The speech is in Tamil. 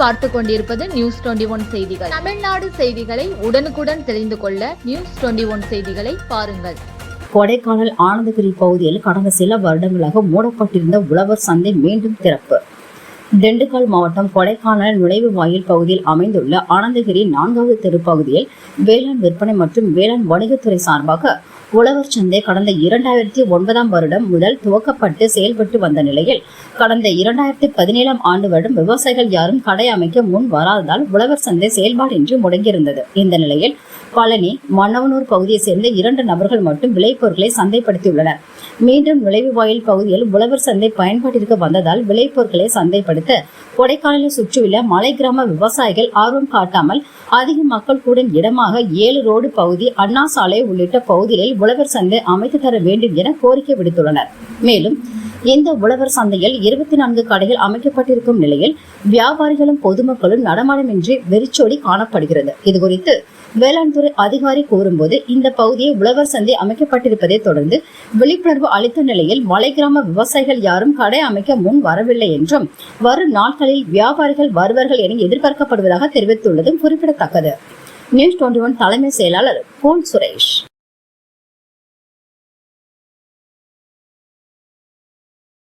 பார்த்து கொண்டிருப்பது நியூஸ் டுவெண்டி ஒன் செய்திகள். தமிழ்நாடு செய்திகளை உடனுக்குடன் தெரிந்து கொள்ள நியூஸ் டுவெண்டி ஒன் செய்திகளை பாருங்கள். கொடைக்கானல் ஆனந்தகிரி பகுதியில் கடந்த சில வருடங்களாக மூடப்பட்டிருந்த உழவர் சந்தை மீண்டும் திறப்பு. திண்டுக்கல் மாவட்டம் கொடைக்கானல் நுழைவு வாயில் பகுதியில் அமைந்துள்ள ஆனந்தகிரி நான்காவது தெருப்பகுதியில் வேளாண் விற்பனை மற்றும் வேளாண் வணிகத்துறை சார்பாக உழவர் சந்தை கடந்த இரண்டாயிரத்தி ஒன்பதாம் வருடம் முதல் துவக்கப்பட்டு செயல்பட்டு வந்த நிலையில் கடந்த இரண்டாயிரத்தி பதினேழாம் ஆண்டு வருடம் விவசாயிகள் யாரும் கடை அமைக்க முன் வராததால் உழவர் சந்தை செயல்பாடின்றி முடங்கியிருந்தது. இந்த நிலையில் பழனி மன்னவனூர் பகுதியை சேர்ந்த இரண்டு நபர்கள் மட்டும் விளைபொருட்களை சந்தைப்படுத்தியுள்ளனர். மீண்டும் நுழைவு வாயில் பகுதியில் உழவர் சந்தை பயன்பாட்டிற்கு வந்ததால் விளைபொருட்களை சந்தைப்படுத்த கொடைக்கானலை சுற்றியுள்ள மலை கிராம விவசாயிகள் ஆர்வம் காட்டாமல் அதிக மக்கள் கூடும் இடமாக ஏழு ரோடு பகுதி அண்ணா சாலை உள்ளிட்ட பகுதிகளில் உழவர் சந்தை அமைத்து தர வேண்டும் என கோரிக்கை விடுத்துள்ளனர். மேலும் இந்த உழவர் சந்தையில் இருபத்தி நான்கு கடைகள் அமைக்கப்பட்டிருக்கும் நிலையில் வியாபாரிகளும் பொதுமக்களும் நடமாடமின்றி வெறிச்சோடி காணப்படுகிறது. இதுகுறித்து வேளாண் துறை அதிகாரி கூறும்போது இந்த பகுதியில் உழவர் சந்தை அமைக்கப்பட்டிருப்பதை தொடர்ந்து விழிப்புணர்வு அளித்த நிலையில் மலை கிராம விவசாயிகள் யாரும் கடை அமைக்க முன் வரவில்லை என்றும் வரும் நாட்களில் வியாபாரிகள் வருவார்கள் என எதிர்பார்க்கப்படுவதாக தெரிவித்துள்ளதும் குறிப்பிடத்தக்கது. நியூஸ் டுவெண்டி ஒன் தலைமை செயலாளர் போல் சுரேஷ்.